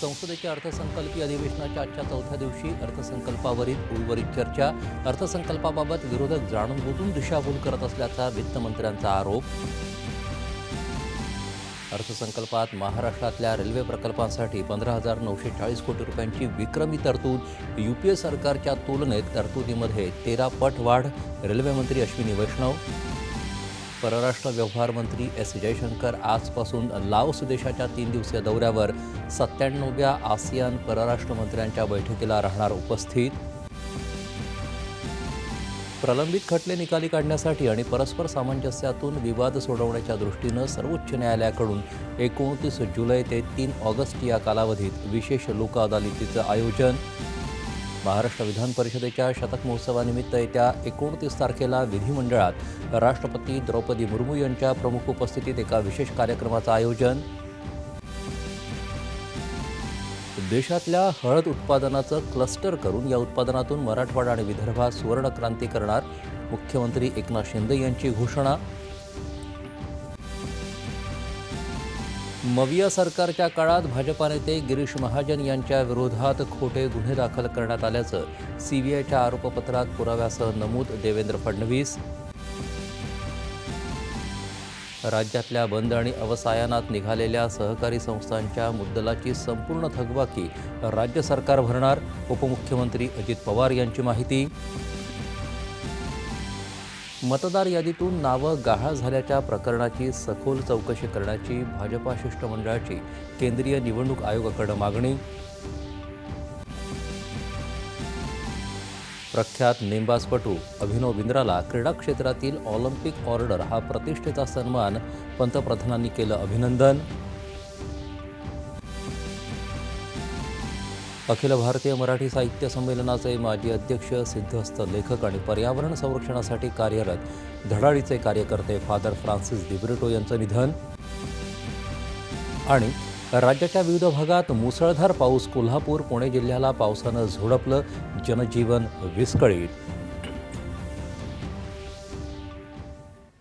संसदेच्या अर्थसंकल्पीय अधिवेशनाच्या आजच्या चौथ्या दिवशी अर्थसंकल्पावरील उर्वरित चर्चा अर्थसंकल्पाबाबत विरोधक जाणून बुजून दिशाभूल करत असल्याचा वित्तमंत्र्यांचा आरोप. अर्थसंकल्पात महाराष्ट्रातल्या रेल्वे प्रकल्पांसाठी पंधरा हजार नऊशे चाळीस कोटी रुपयांची विक्रमी तरतूद युपीए सरकारच्या तुलनेत तरतुदीमध्ये तेरा पट वाढ रेल्वेमंत्री अश्विनी वैष्णव परराष्ट्र व्यवहार मंत्री एस. जयशंकर आजपासून लाओस देशाच्या तीन दिवसीय दौऱ्यावर सत्त्याण्णव्या आसियान परराष्ट्र मंत्र्यांच्या बैठकीला राहणार उपस्थित. प्रलंबित खटले निकाली काढण्यासाठी आणि परस्पर सामंजस्यातून विवाद सोडवण्याच्या दृष्टीनं सर्वोच्च न्यायालयाकडून एकोणतीस जुलै ते तीन ऑगस्ट या कालावधीत विशेष लोक अदालतीचं आयोजन महाराष्ट्र विधान परिषदेच्या शतक महोत्सवानिमित्त येत्या एकोणतीस तारखेला विधिमंडळात राष्ट्रपती द्रौपदी मुर्मू यांच्या प्रमुख उपस्थितीत एका विशेष कार्यक्रमाचं आयोजन. देशातल्या हळद उत्पादनाचं क्लस्टर करून या उत्पादनातून मराठवाडा आणि विदर्भात सुवर्णक्रांती करणार मुख्यमंत्री एकनाथ शिंदे यांची घोषणा. मविया सरकारच्या काळात भाजपा नेते गिरीश महाजन यांच्या विरोधात खोटे गुन्हे दाखल करण्यात आल्याचं सीबीआयच्या आरोपपत्रात पुराव्यासह नमूद देवेंद्र फडणवीस. राज्यातल्या बंद आणि अवसायानात निघालेल्या सहकारी संस्थांच्या मुद्दलाची संपूर्ण थकबाकी राज्य सरकार भरणार उपमुख्यमंत्री अजित पवार यांची माहिती. मतदार यादीतून नावं गहाळ झाल्याच्या प्रकरणाची सखोल चौकशी करण्याची भाजपा शिष्टमंडळाची केंद्रीय निवडणूक आयोगाकडे मागणी. प्रख्यात नेमबाजपटू अभिनव बिंद्राला क्रीडा क्षेत्रातील ऑलिम्पिक ऑर्डर हा प्रतिष्ठेचा सन्मान पंतप्रधानांनी केलं अभिनंदन. अखिल भारतीय मराठी साहित्य संमेलनाचे माजी अध्यक्ष सिद्धहस्त लेखक आणि पर्यावरण संरक्षणासाठी कार्यरत धडाडीचे कार्यकर्ते फादर फ्रान्सिस दिब्रिटो यांचं निधन आणि राज्याच्या विविध भागात मुसळधार पाऊस कोल्हापूर पुणे जिल्ह्याला पावसानं झोडपलं जनजीवन विस्कळीत